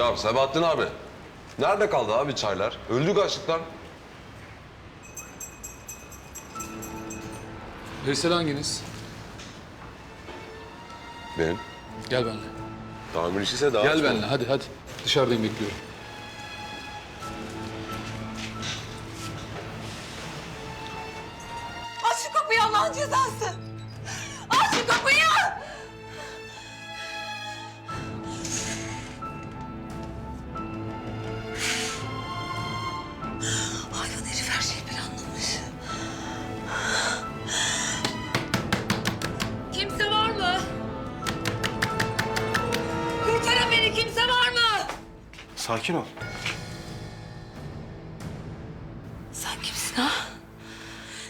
Ya Sebahattin abi. Nerede kaldı abi çaylar? Öldük açlıktan. Veysel hanginiz? Benim. Gel benimle. Tamir işiyse daha Gel benimle hadi hadi. Dışarıdayım bekliyorum. Sakin ol. Sen kimsin ha?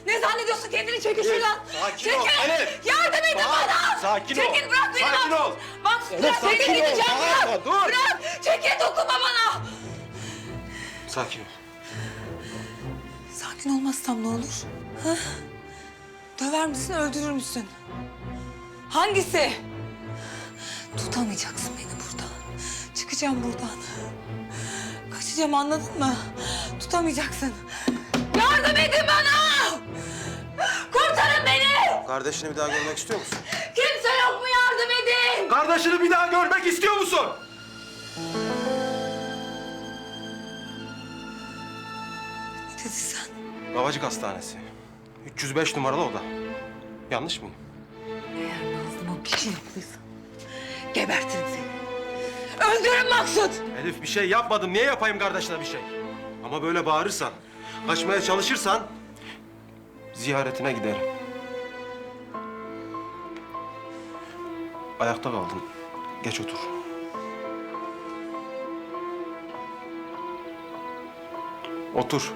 Ne zannediyorsun kendini çekil şuradan. sakin çekil. ol, Elif. Yardım edin Bağır, bana. sakin ol. çekil bırak beni. Sakin bak. ol. Bak bırak sakin çekil ol, gideceğim bağırma, bırak. dur. Bırak çekil dokunma bana. Sakin ol. Sakin olmazsam ne olur? Ha? Döver misin öldürür müsün? Hangisi? Tutamayacaksın beni burada. Çıkacağım buradan. Kaçacağım anladın mı? Tutamayacaksın. Yardım edin bana! Kurtarın beni! Kardeşini bir daha görmek istiyor musun? Kimse yok mu yardım edin? Kardeşini bir daha görmek istiyor musun? Ne dedin sen? Babacık Hastanesi. 305 numaralı oda. Yanlış mıyım? Eğer Nazlı'ma bir şey yaptıysan gebertirim seni. Öldürün Maksut! Elif bir şey yapmadım. Niye yapayım kardeşine bir şey? Ama böyle bağırırsan, kaçmaya çalışırsan ziyaretine giderim. Ayakta kaldın. Geç otur. Otur.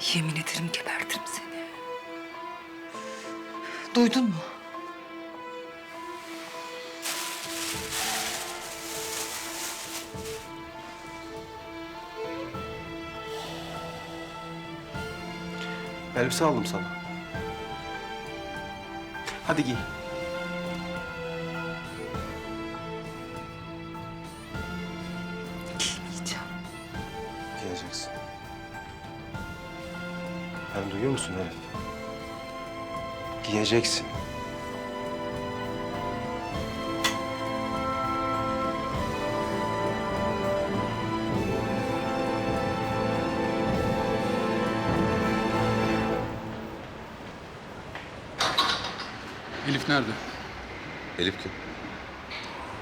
Yemin ederim gebertirim seni. Duydun mu? Elbise aldım sana. Hadi giy. Hem duyuyor musun Elif? Giyeceksin. Elif nerede? Elif kim?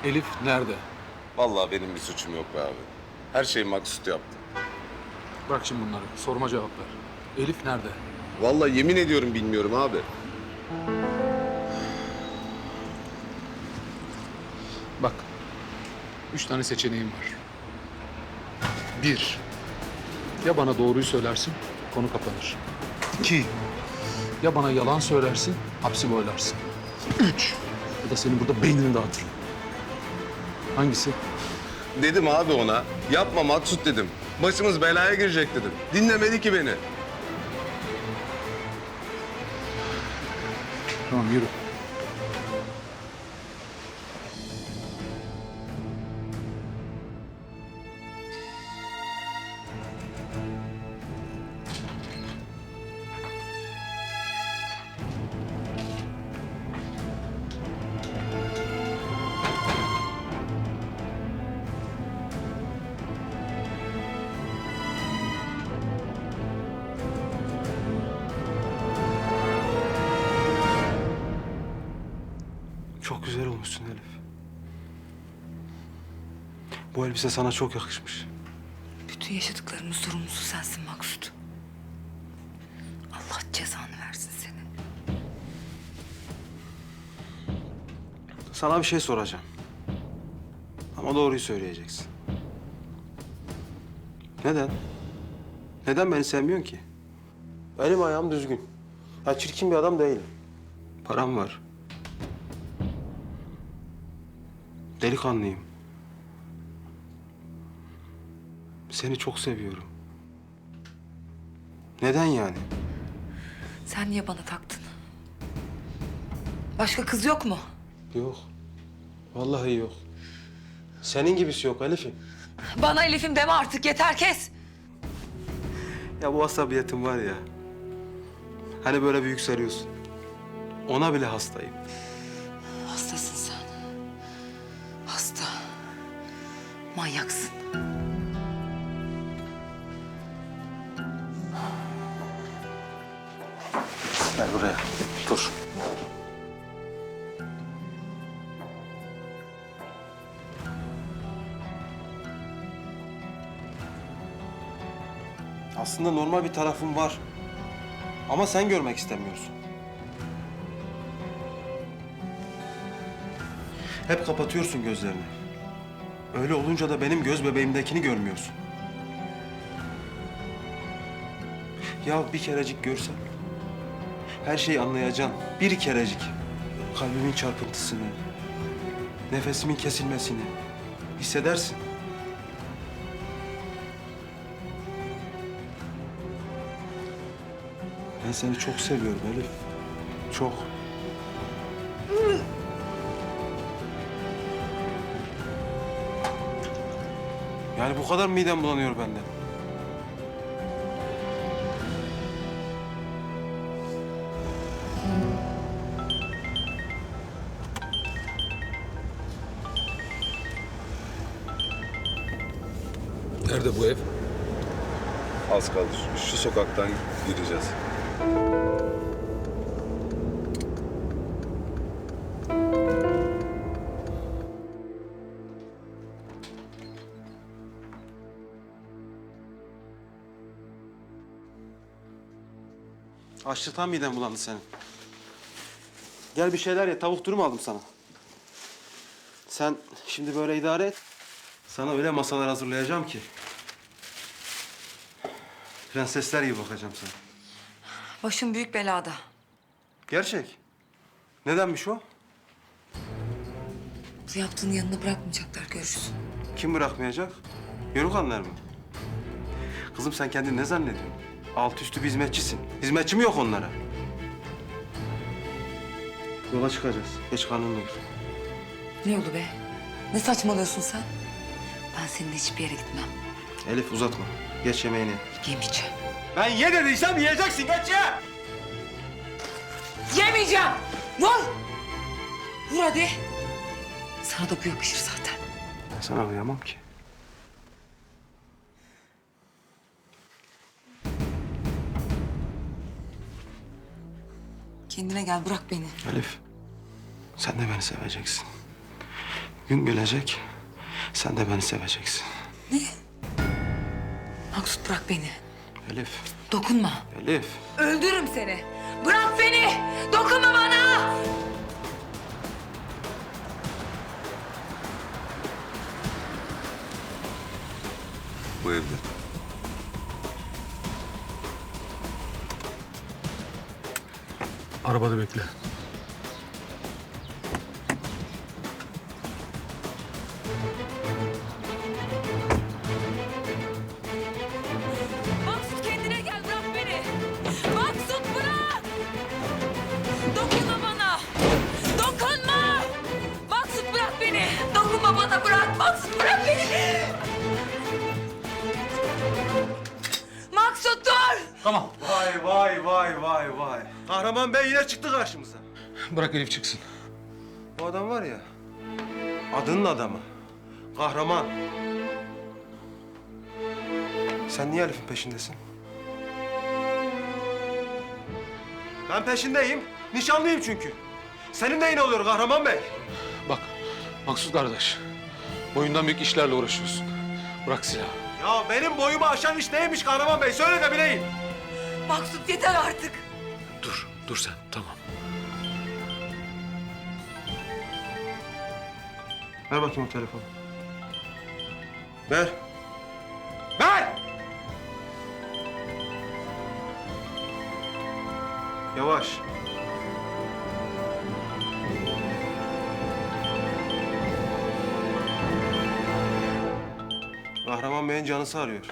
Elif nerede? Vallahi benim bir suçum yok be abi. Her şeyi maksut yaptı. Bırak şimdi bunları. Sorma cevap ver. Elif nerede? Vallahi yemin ediyorum bilmiyorum abi. Bak. Üç tane seçeneğim var. Bir. Ya bana doğruyu söylersin, konu kapanır. İki. Ya bana yalan söylersin, hapsi boylarsın. Üç. Ya da senin burada beynini dağıtırım. Hangisi? Dedim abi ona. Yapma maksut dedim. Başımız belaya girecek dedim. Dinlemedi ki beni. Tamam yürü. Çok güzel olmuşsun Elif. Bu elbise sana çok yakışmış. Bütün yaşadıklarımın sorumlusu sensin Maksut. Allah cezanı versin seni. Sana bir şey soracağım. Ama doğruyu söyleyeceksin. Neden? Neden beni sevmiyorsun ki? Elim ayağım düzgün. Ya çirkin bir adam değilim. Param var. Delikanlıyım. Seni çok seviyorum. Neden yani? Sen niye bana taktın? Başka kız yok mu? Yok. Vallahi yok. Senin gibisi yok Elif'im. Bana Elif'im deme artık yeter kes. Ya bu asabiyetin var ya. Hani böyle bir yükseliyorsun. Ona bile hastayım. Manyaksın. Gel buraya. Dur. Aslında normal bir tarafım var. Ama sen görmek istemiyorsun. Hep kapatıyorsun gözlerini. Öyle olunca da benim göz bebeğimdekini görmüyorsun. Ya bir kerecik görsen. Her şeyi anlayacaksın. Bir kerecik. Kalbimin çarpıntısını, nefesimin kesilmesini hissedersin. Ben seni çok seviyorum Elif. Çok. Yani bu kadar midem bulanıyor benden. Nerede bu ev? Az kalır. Şu sokaktan gireceğiz. Açlıktan miden bulandı senin. Gel bir şeyler ye. Tavuk dürüm aldım sana. Sen şimdi böyle idare et. Sana öyle masalar hazırlayacağım ki. Prensesler gibi bakacağım sana. Başım büyük belada. Gerçek. Nedenmiş o? Bu yaptığını yanına bırakmayacaklar görürsün. Kim bırakmayacak? Yorukanlar mı? Kızım sen kendini ne zannediyorsun? Alt üstü bir hizmetçisin. Hizmetçi mi yok onlara? Yola çıkacağız. Geç karnını doyur. Ne oldu be? Ne saçmalıyorsun sen? Ben seninle hiçbir yere gitmem. Elif uzatma. Geç yemeğini. Yemeyeceğim. Ben ye dediysem yiyeceksin. Geç ye. Yemeyeceğim! Vur! Vur hadi. Sana da bu yakışır zaten. Ben sana uyamam ki. Kendine gel bırak beni. Elif, sen de beni seveceksin. Gün gelecek, sen de beni seveceksin. Ne? Maksut bırak beni. Elif, Dokunma. Elif. Öldürürüm seni. Bırak beni. Dokunma bana. Bu evde. Arabada bekle. Vay vay vay vay vay. Kahraman Bey yine çıktı karşımıza. Bırak Elif çıksın. Bu adam var ya, adının adamı. Kahraman. Sen niye Elif'in peşindesin? Ben peşindeyim. Nişanlıyım çünkü. Senin neyin oluyor Kahraman Bey? Bak Maksut kardeş. Boyundan büyük işlerle uğraşıyorsun. Bırak silahı. Ya benim boyumu aşan iş neymiş Kahraman Bey? Söyle de bileyim. Maksut yeter artık. Dur, dur sen. Tamam. Ver bakayım o telefonu. Ver. Ver! Yavaş. Kahraman Bey'in canısı arıyor.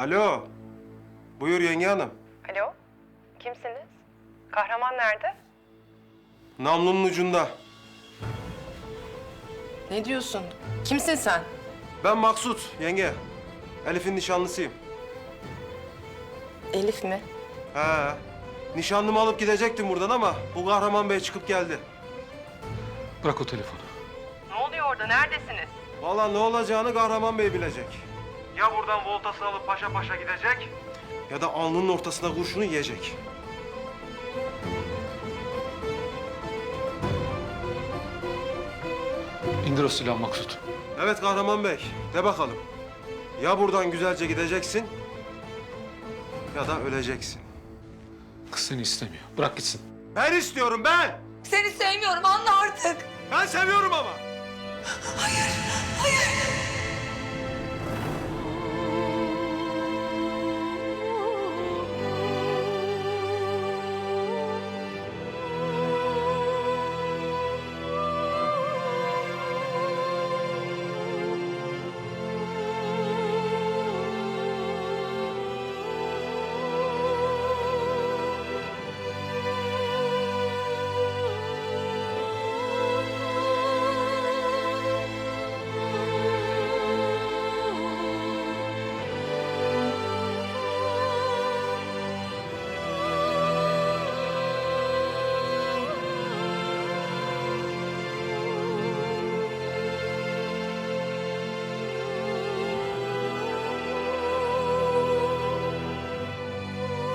Alo. Buyur yenge hanım. Alo, kimsiniz? Kahraman nerede? Namlunun ucunda. Ne diyorsun? Kimsin sen? Ben Maksut yenge. Elif'in nişanlısıyım. Elif mi? He. Nişanlımı alıp gidecektim buradan ama bu Kahraman Bey çıkıp geldi. Bırak o telefonu. Ne oluyor orada? Neredesiniz? Vallahi ne olacağını Kahraman Bey bilecek. Ya buradan voltasını alıp paşa paşa gidecek ya da alnının ortasına kurşunu yiyecek. İndir o silahı Maksut. Evet Kahraman Bey, de bakalım. Ya buradan güzelce gideceksin ya da öleceksin. Kız seni istemiyor. Bırak gitsin. Ben istiyorum ben. Seni sevmiyorum anla artık. Ben seviyorum ama. Hayır.